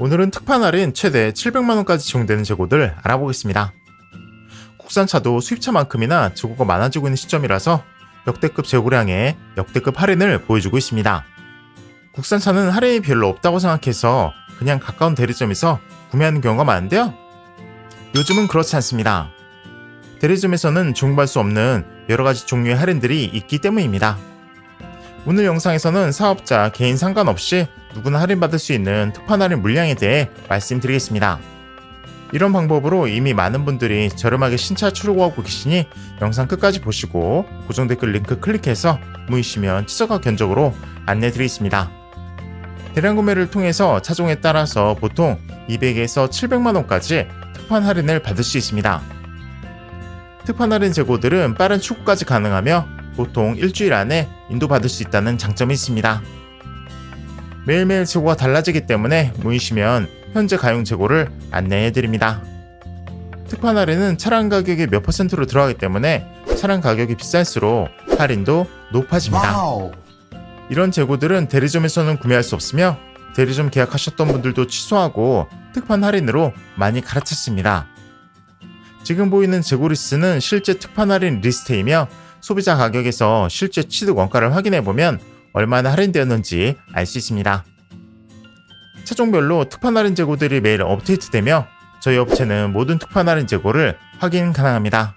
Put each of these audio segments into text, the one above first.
오늘은 특판 할인 최대 700만원까지 적용되는 재고들 알아보겠습니다. 국산차도 수입차만큼이나 재고가 많아지고 있는 시점이라서 역대급 재고량에 역대급 할인을 보여주고 있습니다. 국산차는 할인이 별로 없다고 생각해서 그냥 가까운 대리점에서 구매하는 경우가 많은데요. 요즘은 그렇지 않습니다. 대리점에서는 중발 수 없는 여러 가지 종류의 할인들이 있기 때문입니다. 오늘 영상에서는 사업자, 개인 상관없이 누구나 할인받을 수 있는 특판 할인 물량에 대해 말씀드리겠습니다. 이런 방법으로 이미 많은 분들이 저렴하게 신차 출고하고 계시니 영상 끝까지 보시고 고정 댓글 링크 클릭해서 문의시면 치서가 견적으로 안내드리겠습니다. 대량 구매를 통해서 차종에 따라서 보통 200에서 700만원까지 특판 할인을 받을 수 있습니다. 특판 할인 재고들은 빠른 출고까지 가능하며 보통 일주일 안에 인도받을 수 있다는 장점이 있습니다. 매일매일 재고가 달라지기 때문에 문의시면 현재 가용 재고를 안내해 드립니다. 특판 할인은 차량 가격의 몇 퍼센트로 들어가기 때문에 차량 가격이 비쌀수록 할인도 높아집니다. 와우. 이런 재고들은 대리점에서는 구매할 수 없으며 대리점 계약하셨던 분들도 취소하고 특판 할인으로 많이 갈아탔습니다. 지금 보이는 재고 리스트는 실제 특판 할인 리스트이며 소비자 가격에서 실제 취득 원가를 확인해 보면 얼마나 할인되었는지 알 수 있습니다. 차종별로 특판 할인 재고들이 매일 업데이트되며 저희 업체는 모든 특판 할인 재고를 확인 가능합니다.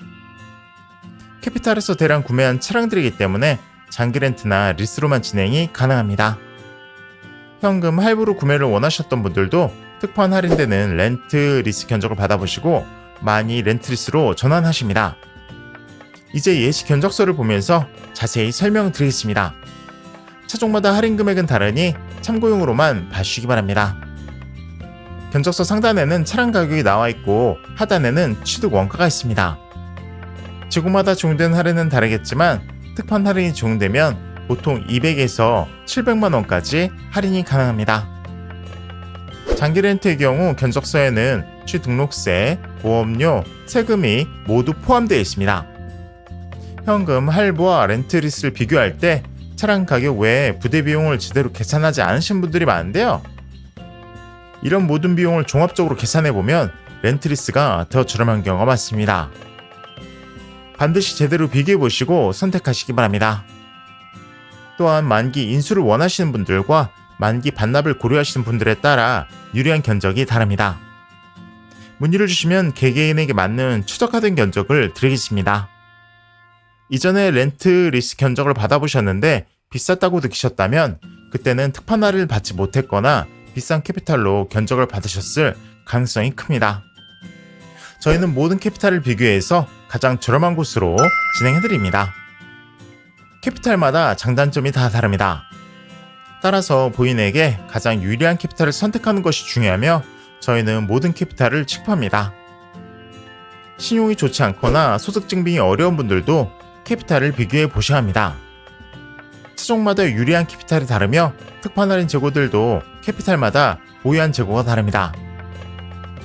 캐피탈에서 대량 구매한 차량들이기 때문에 장기 렌트나 리스로만 진행이 가능합니다. 현금 할부로 구매를 원하셨던 분들도 특판 할인되는 렌트 리스 견적을 받아보시고 많이 렌트 리스로 전환하십니다. 이제 예시 견적서를 보면서 자세히 설명드리겠습니다. 차종마다 할인 금액은 다르니 참고용으로만 봐주시기 바랍니다. 견적서 상단에는 차량 가격이 나와 있고 하단에는 취득 원가가 있습니다. 재고마다 적용된 할인은 다르겠지만 특판 할인이 적용되면 보통 200에서 700만 원까지 할인이 가능합니다. 장기 렌트의 경우 견적서에는 취등록세, 보험료, 세금이 모두 포함되어 있습니다. 현금 할부와 렌트 리스를 비교할 때 차량 가격 외에 부대 비용을 제대로 계산하지 않으신 분들이 많은데요. 이런 모든 비용을 종합적으로 계산해 보면 렌트 리스가 더 저렴한 경우가 많습니다. 반드시 제대로 비교해 보시고 선택하시기 바랍니다. 또한 만기 인수를 원하시는 분들과 만기 반납을 고려하시는 분들에 따라 유리한 견적이 다릅니다. 문의를 주시면 개개인에게 맞는 최적화된 견적을 드리겠습니다. 이전에 렌트 리스 견적을 받아보셨는데 비쌌다고 느끼셨다면 그때는 특판 할인을 받지 못했거나 비싼 캐피탈로 견적을 받으셨을 가능성이 큽니다. 저희는 모든 캐피탈을 비교해서 가장 저렴한 곳으로 진행해드립니다. 캐피탈마다 장단점이 다 다릅니다. 따라서 본인에게 가장 유리한 캐피탈을 선택하는 것이 중요하며 저희는 모든 캐피탈을 체크합니다. 신용이 좋지 않거나 소득 증빙이 어려운 분들도 캐피탈을 비교해 보셔야 합니다. 차종마다 유리한 캐피탈이 다르며 특판 할인 재고들도 캐피탈마다 보유한 재고가 다릅니다.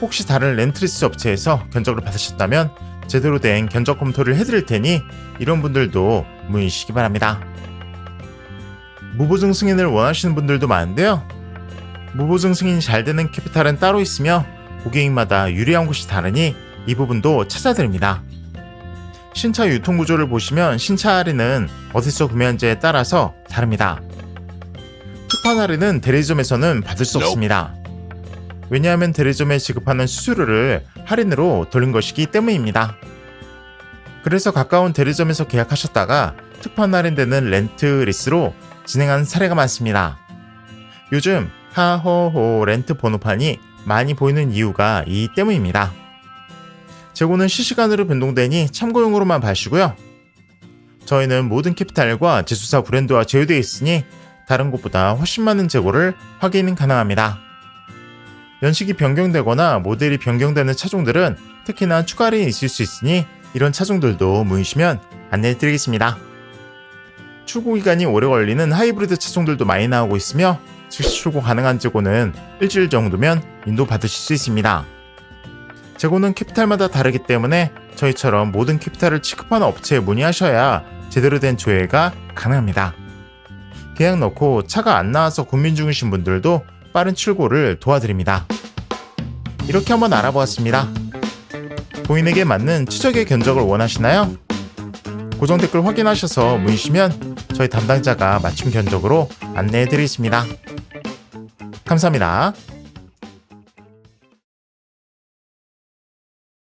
혹시 다른 렌트리스 업체에서 견적을 받으셨다면 제대로 된 견적 검토를 해드릴 테니 이런 분들도 문의 주시기 바랍니다. 무보증 승인을 원하시는 분들도 많은데요. 무보증 승인이 잘 되는 캐피탈은 따로 있으며 고객님마다 유리한 곳이 다르니 이 부분도 찾아드립니다. 신차 유통 구조를 보시면 신차 할인은 어디서 구매한지에 따라서 다릅니다. 특판 할인은 대리점에서는 받을 수 없습니다. 왜냐하면 대리점에 지급하는 수수료를 할인으로 돌린 것이기 때문입니다. 그래서 가까운 대리점에서 계약하셨다가 특판 할인되는 렌트 리스로 진행한 사례가 많습니다. 요즘 하호호 렌트 번호판이 많이 보이는 이유가 이 때문입니다. 재고는 실시간으로 변동되니 참고용으로만 봐주시고요. 저희는 모든 캐피탈과 제수사 브랜드와 제휴되어 있으니 다른 곳보다 훨씬 많은 재고를 확인 가능합니다. 연식이 변경되거나 모델이 변경되는 차종들은 특히나 추가 할인이 있을 수 있으니 이런 차종들도 문의시면 안내해드리겠습니다. 출고 기간이 오래 걸리는 하이브리드 차종들도 많이 나오고 있으며 즉시 출고 가능한 재고는 일주일 정도면 인도 받으실 수 있습니다. 재고는 캐피탈마다 다르기 때문에 저희처럼 모든 캐피탈을 취급하는 업체에 문의하셔야 제대로 된 조회가 가능합니다. 계약 넣고 차가 안 나와서 고민 중이신 분들도 빠른 출고를 도와드립니다. 이렇게 한번 알아보았습니다. 고인에게 맞는 치적의 견적을 원하시나요? 고정 댓글 확인하셔서 문의시면 저희 담당자가 맞춤 견적으로 안내해 드리겠습니다. 감사합니다.